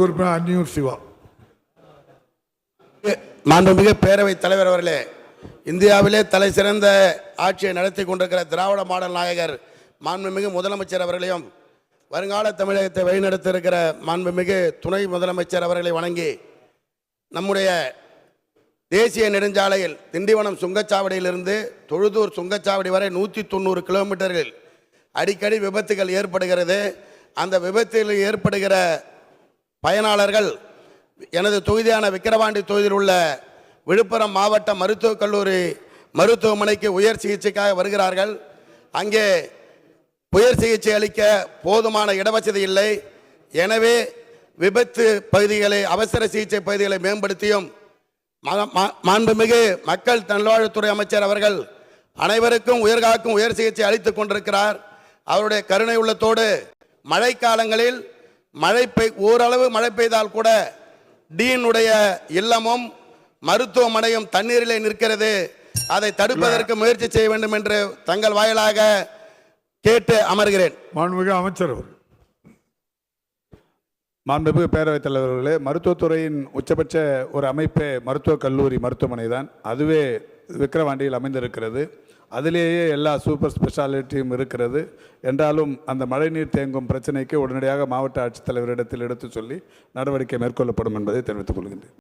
உறுப்பினர் அன்னியூர் சிவா. மாண்புமிகு பேரவைத் தலைவர் அவர்களே இந்தியாவிலே தலை சிறந்த ஆட்சியை நடத்தி கொண்டிருக்கிற திராவிட மாடல் நாயகர் மாண்புமிகு முதலமைச்சர் அவர்களையும் வருங்கால தமிழகத்தை வழிநடத்த இருக்கிற மாண்புமிகு துணை முதலமைச்சர் அவர்களை வணங்கி நம்முடைய தேசிய நெடுஞ்சாலையில் திண்டிவனம் சுங்கச்சாவடியிலிருந்து தொழுதூர் சுங்கச்சாவடி வரை நூற்றி தொண்ணூறு கிலோமீட்டரில் அடிக்கடி விபத்துகள் ஏற்படுகிறது. அந்த விபத்தில் ஏற்படுகிற பயனாளர்கள் எனது தொகுதியான விக்கிரவாண்டி தொகுதியில் உள்ள விழுப்புரம் மாவட்ட மருத்துவக் கல்லூரி மருத்துவமனைக்கு உயர் சிகிச்சைக்காக வருகிறார்கள். அங்கே உயர் சிகிச்சை அளிக்க போதுமான இடவசதி இல்லை. எனவே விபத்து பகுதிகளை அவசர சிகிச்சை பகுதிகளை மேம்படுத்தியும் மாண்புமிகு மக்கள் நல்வாழ்வுத்துறை அமைச்சர் அவர்கள் அனைவருக்கும் உயர்காக்கும் உயர் சிகிச்சை அளித்துக் கொண்டிருக்கிறார். அவருடைய கருணை உள்ளத்தோடு மழைக்காலங்களில் மழை பெய் ஓரளவு மழை பெய்தால் கூட டீனுடைய இல்லமும் மருத்துவமனையும் தண்ணீரிலே நிற்கிறது. அதை தடுப்பதற்கு முயற்சி செய்ய வேண்டும் என்று தங்கள் வாயிலாக கேட்டு அமர்கிறேன். மாண்புமிகு அமைச்சர் அவர் மாண்புமிகு பேரவைத் தலைவர்களே மருத்துவத்துறையின் உச்சபட்ச ஒரு அமைப்பே மருத்துவக் கல்லூரி மருத்துவமனை தான். அதுவே விக்கிரவாண்டியில் அமைந்திருக்கிறது. அதிலேயே எல்லா சூப்பர் ஸ்பெஷாலிட்டியும் இருக்கிறது. என்றாலும் அந்த மழைநீர் தேங்கும் பிரச்சனைக்கு உடனடியாக மாவட்ட ஆட்சித்தலைவரிடத்தில் எடுத்து சொல்லி நடவடிக்கை மேற்கொள்ளப்படும் என்பதை தெரிவித்துக் கொள்கின்றேன்.